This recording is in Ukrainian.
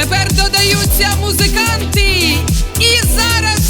тепер додаються музиканти, і зараз